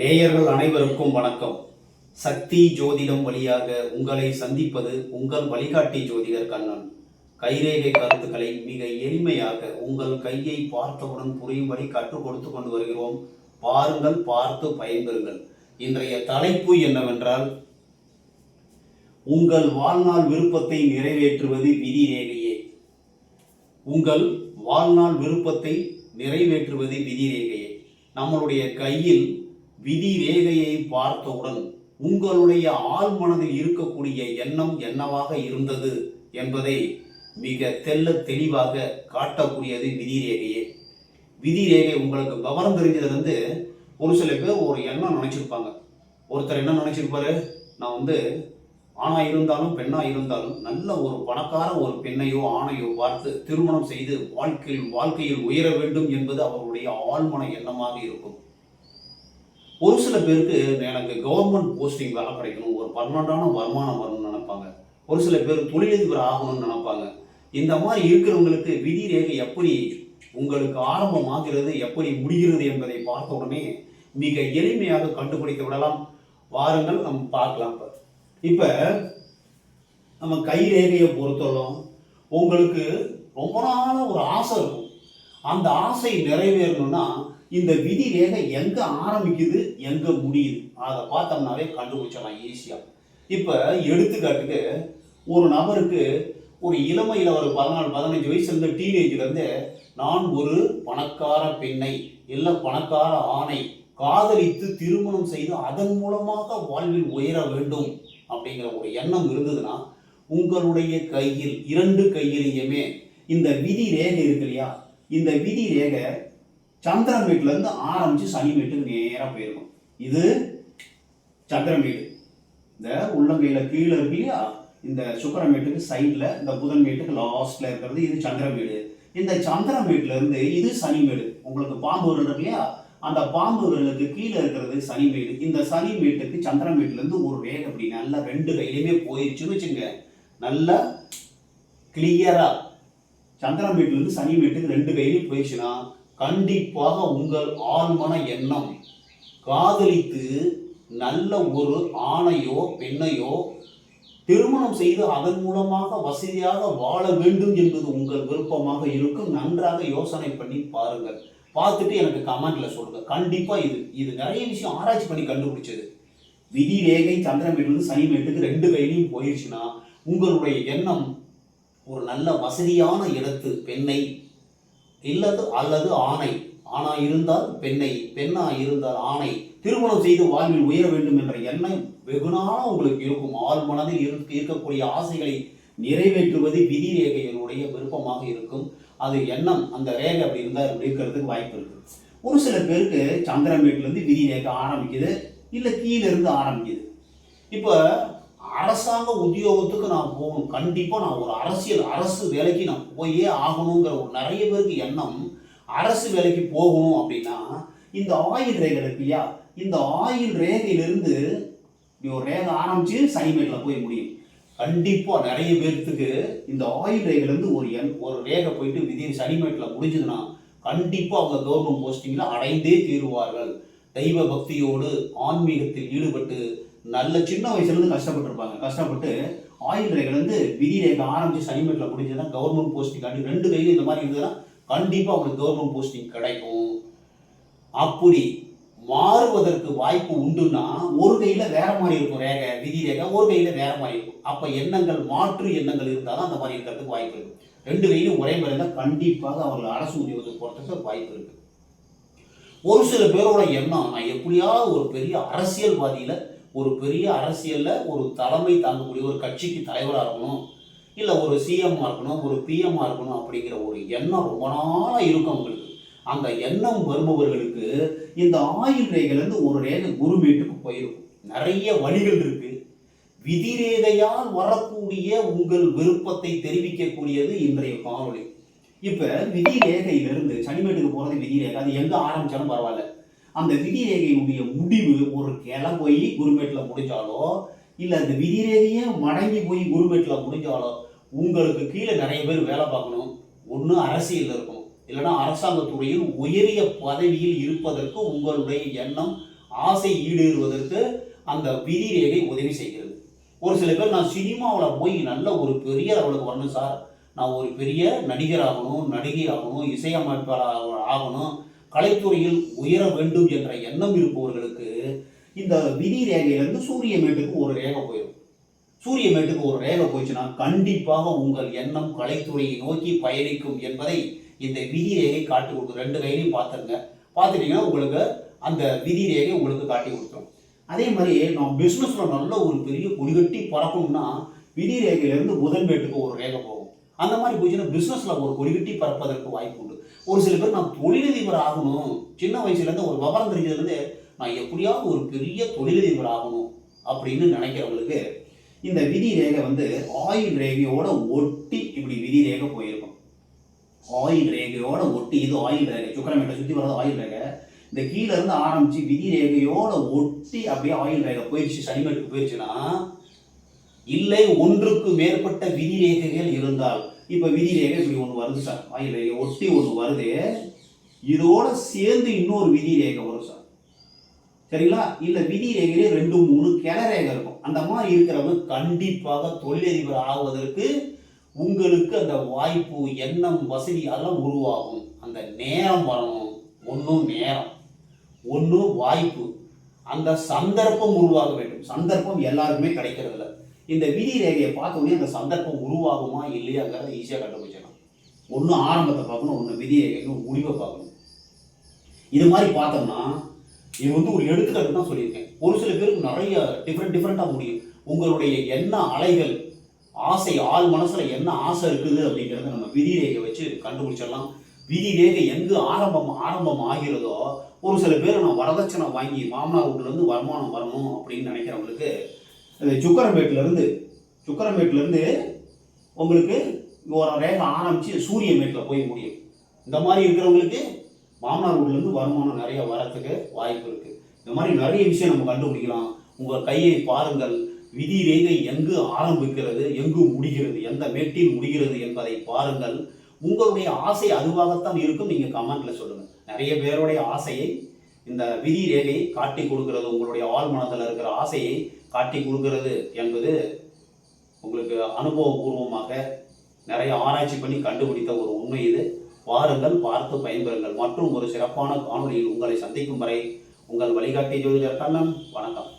நேயர்கள் அனைவருக்கும் வணக்கம். சக்தி ஜோதிடம் வழியாக உங்களை சந்திப்பது உங்கள் வழிகாட்டி ஜோதிடர் கண்ணன். கைரேகை கருத்துக்களை மிக எளிமையாக உங்கள் கையை பார்த்தவுடன் புரியும்படி கற்றுக் கொடுத்து கொண்டு வருகிறோம். பாருங்கள் பார்த்து பயன்பெறுங்கள். இன்றைய தலைப்பு என்னவென்றால் உங்கள் வாழ்நாள் விருப்பத்தை நிறைவேற்றுவது விதி ரேகையே உங்கள் வாழ்நாள் விருப்பத்தை நிறைவேற்றுவது விதி ரேகையே நம்மளுடைய கையில் விதி ரேகையை பார்த்தவுடன் உங்களுடைய ஆழ்மனதில் இருக்கக்கூடிய எண்ணம் என்னவாக இருந்தது என்பதை மிக தெல்ல தெளிவாக காட்டக்கூடியது விதி ரேகையே விதி ரேகை உங்களுக்கு விவரம் தெரிஞ்சதுலேருந்து ஒரு சில பேர் ஒரு எண்ணம் நினைச்சிருப்பாங்க. ஒருத்தர் என்ன நினைச்சிருப்பாரு? நான் வந்து ஆணா இருந்தாலும் பெண்ணா இருந்தாலும் நல்ல ஒரு பணக்கார ஒரு பெண்ணையோ ஆணையோ பார்த்து திருமணம் செய்து வாழ்க்கையில் வாழ்க்கையில் உயர வேண்டும் என்பது அவருடைய ஆழ்மன எண்ணமாக இருக்கும். ஒரு சில பேருக்கு எனக்கு கவர்மெண்ட் போஸ்டிங் வேலை கிடைக்கணும் ஒரு பர்மனண்டான வருமானம் வரணும்னு நினைப்பாங்க. ஒரு சில பேர் தொழிலதிபர் ஆகணும்னு நினைப்பாங்க. இந்த மாதிரி இருக்கிறவங்களுக்கு விதி ரேகை எப்படி உங்களுக்கு ஆரம்பமாகிறது எப்படி முடிகிறது என்பதை பார்த்த உடனே மிக எளிமையாக கண்டுபிடித்து விடலாம். வாருங்கள் நம்ம பார்க்கலாம் இப்போ. இப்போ நம்ம கை ரேகையை பொறுத்தவரைக்கும் உங்களுக்கு ரொம்ப நாள ஒரு ஆசை இருக்கும். அந்த ஆசை நிறைவேறணும்னா இந்த விதி ரேகை எங்க ஆரம்பிக்குது எங்க முடியுது? அதை பார்த்தோம்னாவே கண்டுபிடிச்சிடலாம் ஈஸியா இப்ப எடுத்துக்காட்டுக்கு ஒரு நபருக்கு ஒரு இளமையில் ஒரு பதினாலு பதினஞ்சு வயசு இருந்த டீனேஜ்ல நான் ஒரு பணக்கார பெண்ணை இல்லை பணக்கார ஆணை காதலித்து திருமணம் செய்து அதன் மூலமாக வாழ்வில் உயர வேண்டும் அப்படிங்கிற ஒரு எண்ணம் இருந்ததுன்னா உங்களுடைய கையில் இரண்டு கையிலையுமே இந்த விதி ரேகை இருக்கு இல்லையா? இந்த விதி ரேகை சந்திரமேட்ல இருந்து சனி வீட்டுக்கு நேராக போயிருக்கும். இது சந்திரமேடு இந்த உள்ளங்கையில் கீழே இருக்கு இல்லையா? இந்த வீட்டுக்கு சைடில் இந்த புதன் வீட்டுக்கு லாஸ்ட்டில் இருக்கிறது இது சந்திரமேடு இந்த சந்திரன் இருந்து இது சனிமேடு உங்களுக்கு பாம்பு விரல் இருக்கு இல்லையா? அந்த பாம்பு விரலுக்கு கீழே இருக்கிறது சனி வீடு. இந்த சனி வீட்டுக்கு சந்திரன் இருந்து ஒரு வேக அப்படி நல்லா ரெண்டு கையிலுமே போயிடுச்சுன்னு வச்சுங்க நல்லா கிளியராக சந்திரன் வீட்டிலேருந்து இருந்து சனிமேட்டுக்கு ரெண்டு கையிலையும் போயிடுச்சுன்னா கண்டிப்பாக உங்கள் ஆழ்மன எண்ணம். காதலித்து நல்ல ஒரு ஆணையோ பெண்ணையோ திருமணம் செய்து அதன் மூலமாக வசதியாக வாழ வேண்டும் என்பது உங்கள் விருப்பமாக இருக்கும். நன்றாக யோசனை பண்ணி பாருங்கள். பார்த்துட்டு எனக்கு கமெண்ட்ல சொல்லுங்க. கண்டிப்பா இது இது நிறைய விஷயம் ஆராய்ச்சி பண்ணி கண்டுபிடிச்சது. விதி ரேகை சந்திரமேட்டிலிருந்து சனிமேட்டுக்கு ரெண்டு கையிலையும் போயிடுச்சுன்னா உங்களுடைய எண்ணம் ஒரு நல்ல வசதியான இடத்து பெண்ணை இல்லது அல்லது ஆணை. ஆணா இருந்தால் பெண்ணை பெண்ணா இருந்தால் ஆணை. திருமணம் செய்து வாழ்வில் உயர வேண்டும் என்ற எண்ணம் வெகுநாளா உங்களுக்கு இருக்கும். ஆள் மனதில் இருக்க இருக்கக்கூடிய ஆசைகளை நிறைவேற்றுவது விதி ரேகையினுடைய விருப்பமாக இருக்கும். அது எண்ணம் அந்த ரேகை அப்படி இருந்தால் இருக்கிறதுக்கு வாய்ப்பு இருக்கு. ஒரு சில பேருக்கு சந்திரன் வீட்டிலேருந்து விதி ரேகை ஆரம்பிக்குது இல்லை கீழேருந்து ஆரம்பிக்குது. இப்போ அரசாங்க உத்தியோகத்துக்கு நான் போகணும். கண்டிப்பாக நான் ஒரு அரசியல் அரசு வேலைக்கு நான் போயே ஆகணுங்கிற ஒரு நிறைய பேருக்கு எண்ணம் அரசு வேலைக்கு போகணும் அப்படின்னா இந்த ஆயில் ரேகை இருக்கு இல்லையா? இந்த ஆயில் ரேகையிலிருந்து நீ ஒரு ரேகை ஆரம்பிச்சு சனிமேட்டில் போய் முடியும். கண்டிப்பாக நிறைய பேர்த்துக்கு இந்த ஆயில் ரேகையிலேருந்து ஒரு எண் ஒரு ரேகை போயிட்டு விதி சனிமேட்டில் முடிஞ்சதுன்னா கண்டிப்பாக அவங்க கவர்மெண்ட் போஸ்டிங்கில் அடைந்தே தீருவார்கள். தெய்வ பக்தியோடு ஆன்மீகத்தில் ஈடுபட்டு நல்ல சின்ன வயசுலேருந்து கஷ்டப்பட்டிருப்பாங்க. கஷ்டப்பட்டு ஆயில் ரேகையிலேருந்து விதி ரேகை ஆரம்பிச்சு சனிமேட்டில் முடிஞ்சதுன்னா கவர்மெண்ட் போஸ்டிங் காட்டி ரெண்டு கையிலும் இந்த மாதிரி இருந்ததுன்னா கண்டிப்பாக அவங்களுக்கு கவர்மெண்ட் போஸ்டிங் கிடைக்கும். அப்படி மாறுவதற்கு வாய்ப்பு உண்டுன்னா ஒரு கையில் வேற மாதிரி இருக்கும் ரேகை விதி ரேகை ஒரு கையில் வேற மாதிரி இருக்கும். அப்போ எண்ணங்கள் மாற்று எண்ணங்கள் இருந்தால் தான் அந்த மாதிரி இருக்கிறதுக்கு வாய்ப்பு இருக்குது ரெண்டு கையிலும் ஒரே மாதிரி இருந்தால் கண்டிப்பாக அவர்கள் அரசு உத்தியோகத்துக்கு போகிறதுக்கு வாய்ப்பு இருக்குது ஒரு சில பேரோட எண்ணம் நான் எப்படியாவது ஒரு பெரிய அரசியல்வாதியில் ஒரு பெரிய அரசியலில் ஒரு தலைமை தாங்கக்கூடிய ஒரு கட்சிக்கு தலைவராக இருக்கணும் இல்லை ஒரு சிஎம்மாக இருக்கணும் ஒரு பிஎம்மாக இருக்கணும் அப்படிங்கிற ஒரு எண்ணம் ரொம்ப நாளாக இருக்கும் அவங்களுக்கு. அந்த எண்ணம் வருபவர்களுக்கு இந்த ஆயுள் ரேகையிலேருந்து ஒரு ரேகை குருமேட்டுக்கு போயிருக்கும். நிறைய வழிகள் இருக்குது விதி ரேகையால் வரக்கூடிய உங்கள் விருப்பத்தை தெரிவிக்கக்கூடியது இன்றைய காணொலி இப்போ விதி ரேகையிலிருந்து சனிமேட்டுக்கு போகிறது விதி ரேகை. அது எங்கே ஆரம்பித்தாலும் பரவாயில்ல. அந்த விதி ரேகையினுடைய முடிவு ஒரு கிளை போய் குருமேட்டில் முடிஞ்சாலோ இல்லை அந்த விதிரேகையே மடங்கி போய் குருமேட்டில் முடிஞ்சாலோ உங்களுக்கு கீழே நிறைய பேர் வேலை பார்க்கணும். ஒன்று அரசியலில் இருக்கணும். இல்லைன்னா அரசாங்கத்துறையில் உயரிய பதவியில் இருப்பதற்கு உங்களுடைய எண்ணம் ஆசை ஈடேறுவதற்கு அந்த விதிரேகை உதவி செய்கிறது. ஒரு சில பேர் நான் சினிமாவில் போய் நல்ல ஒரு பெரிய அவளுக்கு வரணும் சார். நான் ஒரு பெரிய நடிகர் ஆகணும் நடிகை ஆகணும் இசையமைப்பாளர் ஆகணும். கலைத்துறையில் உயர வேண்டும் என்ற எண்ணம் இருப்பவர்களுக்கு இந்த விதி ரேகையிலிருந்து சூரிய மேட்டுக்கு ஒரு ரேகை போயிடும். சூரிய மேட்டுக்கு ஒரு ரேகை போயிடுச்சுன்னா கண்டிப்பாக உங்கள் எண்ணம் கலைத்துறையை நோக்கி பயணிக்கும் என்பதை இந்த விதி ரேகை காட்டி கொடுக்கும். ரெண்டு கையிலையும் பார்த்துருங்க. பார்த்துட்டீங்கன்னா உங்களுக்கு அந்த விதி ரேகை உங்களுக்கு காட்டி கொடுத்துரும். அதே மாதிரி நம்ம பிஸ்னஸில் நல்ல ஒரு பெரிய கொடிகட்டி பறக்கணும்னா விதி ரேகையிலேருந்து புதன் மேட்டுக்கு ஒரு ரேகை போகும். அந்த மாதிரி போச்சுன்னா பிஸ்னஸில் ஒரு கொடிகட்டி பறப்பதற்கு வாய்ப்பு உண்டு. ஒரு சில பேர் நான் தொழிலதிபர் ஆகணும். சின்ன வயசுலேருந்து ஒரு விவரம் தெரிஞ்சதுலேருந்து நான் எப்படியாவது ஒரு பெரிய தொழிலதிபர் ஆகணும் அப்படின்னு நினைக்கிறவங்களுக்கு இந்த விதி ரேகை வந்து ஆயில் ரேகையோட ஒட்டி இப்படி விதி ரேகை போயிருக்கும். ஆயில் ரேகையோட ஒட்டி இது ஆயில் ரேகை. சுக்கரமேட்டை சுற்றி வர்றது ஆயில் ரேகை. இந்த கீழேருந்து இருந்து விதி ரேகையோட ஒட்டி அப்படியே ஆயில் ரேகை போயிடுச்சு சனிமேட்டுக்கு போயிடுச்சுன்னா இல்லை ஒன்றுக்கு மேற்பட்ட விதி ரேகைகள் இருந்தால். இப்போ விதி ரேகை இப்படி ஒன்று வருது சார். ஆயில் ஒட்டி ஒன்று வருது. இதோட சேர்ந்து இன்னொரு விதிரேகை வரும் சார். சரிங்களா? இல்லை விதிரேகையிலே ரெண்டு மூணு கிளரேகை இருக்கும். அந்த மாதிரி இருக்கிறவங்க கண்டிப்பாக தொழிலதிபர் ஆகுவதற்கு உங்களுக்கு அந்த வாய்ப்பு எண்ணம் வசதி அதெல்லாம் உருவாகும். அந்த நேரம் வரணும். ஒன்றும் நேரம். ஒன்று வாய்ப்பு. அந்த சந்தர்ப்பம் உருவாக வேண்டும். சந்தர்ப்பம் எல்லாருக்குமே கிடைக்கிறது இல்லை இந்த விதி ரேகையை பார்க்க உடனே அந்த சந்தர்ப்பம் உருவாகுமா இல்லையாங்கிறத ஈஸியாக கண்டுபிடிச்சிடலாம். ஒன்று ஆரம்பத்தை பார்க்கணும் ஒன்று விதி ரேகைக்கு முடிவை பார்க்கணும். இது மாதிரி பார்த்தோம்னா இது வந்து ஒரு எடுத்துக்காட்டு தான் சொல்லியிருக்கேன். ஒரு சில பேருக்கு நிறைய டிஃப்ரெண்ட் டிஃப்ரெண்ட்டாக முடியும். உங்களுடைய என்ன அலைகள் ஆசை ஆள் மனசில் என்ன ஆசை இருக்குது அப்படிங்கிறத நம்ம விதி ரேகை வச்சு கண்டுபிடிச்சிடலாம். விதி ரேகை எங்கு ஆரம்பம் ஆரம்பம் ஆகிறதோ ஒரு சில பேர் நான் வரதட்சணை வாங்கி மாமனார் வீட்டுலேருந்து வருமானம் வரணும் அப்படின்னு நினைக்கிறவங்களுக்கு இந்த சுக்கரமேட்டிலேருந்து இருந்து உங்களுக்கு ஒரு ரேகை ஆரம்பித்து சூரியமேட்டில் போய் முடியும். இந்த மாதிரி இருக்கிறவங்களுக்கு மாமனார் ஊர்லேருந்து வருமானம் நிறைய வரத்துக்கு வாய்ப்பு இருக்குது இந்த மாதிரி நிறைய விஷயம் நம்ம கண்டுபிடிக்கலாம். உங்கள் கையை பாருங்கள். விதி ரேகை எங்கு ஆரம்பிக்கிறது எங்கு முடிகிறது எந்த மேட்டில் முடிகிறது என்பதை பாருங்கள். உங்களுடைய ஆசை அதுவாகத்தான் இருக்கும். நீங்கள் கமெண்ட்டில் சொல்லுங்கள் நிறைய பேருடைய ஆசையை இந்த விதி ரேகையை காட்டி கொடுக்கிறது உங்களுடைய ஆழ்மனத்தில் இருக்கிற ஆசையை காட்டி கொடுக்கிறது என்பது உங்களுக்கு அனுபவபூர்வமாக நிறைய ஆராய்ச்சி பண்ணி கண்டுபிடித்த ஒரு உண்மை இது. வாருங்கள் பார்த்து பயன்பெறுங்கள். மற்றும் ஒரு சிறப்பான காணொலியில் உங்களை சந்திக்கும் வரை உங்கள் வழிகாட்டி ஜோதிடர் கண்ணன். வணக்கம்.